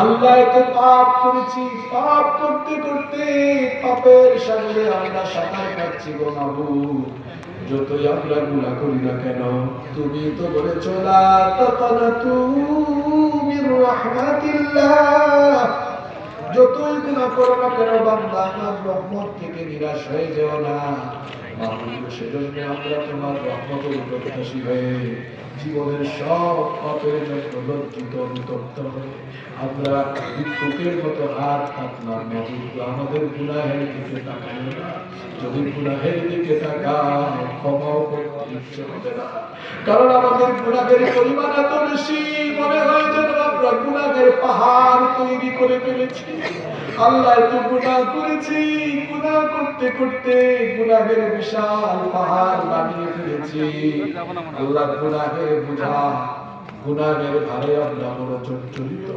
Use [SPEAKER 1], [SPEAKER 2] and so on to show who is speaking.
[SPEAKER 1] আল্লাহ এত পাপ করেছি, পাপ করতে করতে পাপের সাগরে আমরা সাঁতার কাটছি গো যতই আমরা গুণা করি না কেন, তুমি তো বলেছ, লা মির রাহমাতিল্লাহ। যতই গুণা করো না কেন, বান্দা, আমার রহমত থেকে নিরাশ হয়ে যেও না। সেজন্য আমরা তোমার রহমতের প্রত্যাশী হয়ে জীবনের সব কারণ আমাদের গুনাহের পরিমাণ বেশি, মনে হয় যেন আমরা গুনাহের পাহাড় তৈরি করে ফেলেছি। আল্লাহ করেছি করতে করতে গুনাহের বিশাল পাহাড় বানিয়ে ফেলেছি। আল্লাহ গুনাহের বোঝা গুনাহের ভারে আমরা বড় জর্জরিত